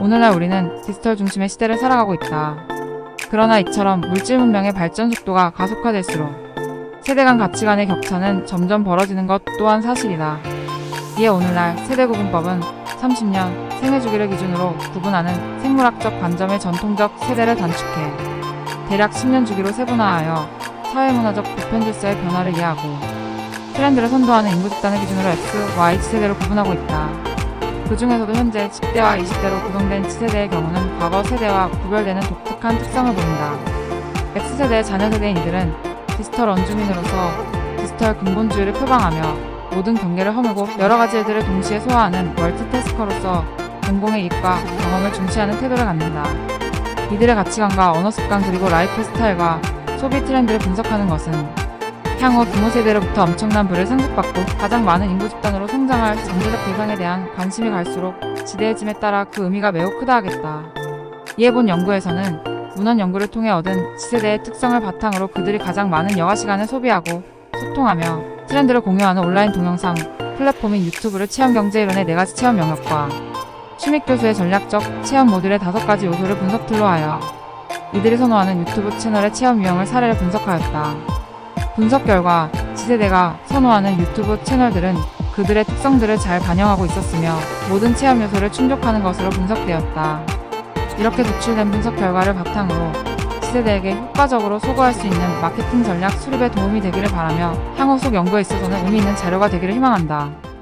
오늘날 우리는 디지털 중심의 시대를 살아가고 있다. 그러나 이처럼 물질 문명의 발전 속도가 가속화될수록 세대 간 가치관의 격차는 점점 벌어지는 것 또한 사실이다. 이에 오늘날 세대 구분법은 30년 생애 주기를 기준으로 구분하는 생물학적 관점의 전통적 세대를 단축해 대략 10년 주기로 세분화하여 사회문화적 보편 질서의 변화를 이해하고 트렌드를 선도하는 인구 집단을 기준으로 X, Y 세대로 구분하고 있다. 그 중에서도 현재 10대와 20대로 구성된 X세대의 경우는 과거 세대와 구별되는 독특한 특성을 보인다. X세대의 자녀 세대인 이들은 디지털 원주민으로서 디지털 근본주의를 표방하며 모든 경계를 허물고 여러 가지 일들을 동시에 소화하는 멀티태스커로서 공공의 이익과 경험을 중시하는 태도를 갖는다. 이들의 가치관과 언어 습관 그리고 라이프 스타일과 소비 트렌드를 분석하는 것은 향후 부모 세대로부터 엄청난 부를 상속받고 가장 많은 인구 집단으로 성장할 잠재적 대상에 대한 관심이 갈수록 지대해짐에 따라 그 의미가 매우 크다 하겠다. 이에 본 연구에서는 문헌 연구를 통해 얻은 지세대의 특성을 바탕으로 그들이 가장 많은 여가 시간을 소비하고 소통하며 트렌드를 공유하는 온라인 동영상 플랫폼인 유튜브를 체험 경제 이론의 네 가지 체험 영역과 취믹 교수의 전략적 체험 모듈의 다섯 가지 요소를 분석 툴로 하여 이들이 선호하는 유튜브 채널의 체험 유형을 사례를 분석하였다. 분석 결과 지세대가 선호하는 유튜브 채널들은 그들의 특성들을 잘 반영하고 있었으며 모든 체험 요소를 충족하는 것으로 분석되었다. 이렇게 도출된 분석 결과를 바탕으로 X세대에게 효과적으로 소구할 수 있는 마케팅 전략 수립에 도움이 되기를 바라며 향후 속 연구에 있어서는 의미 있는 자료가 되기를 희망한다.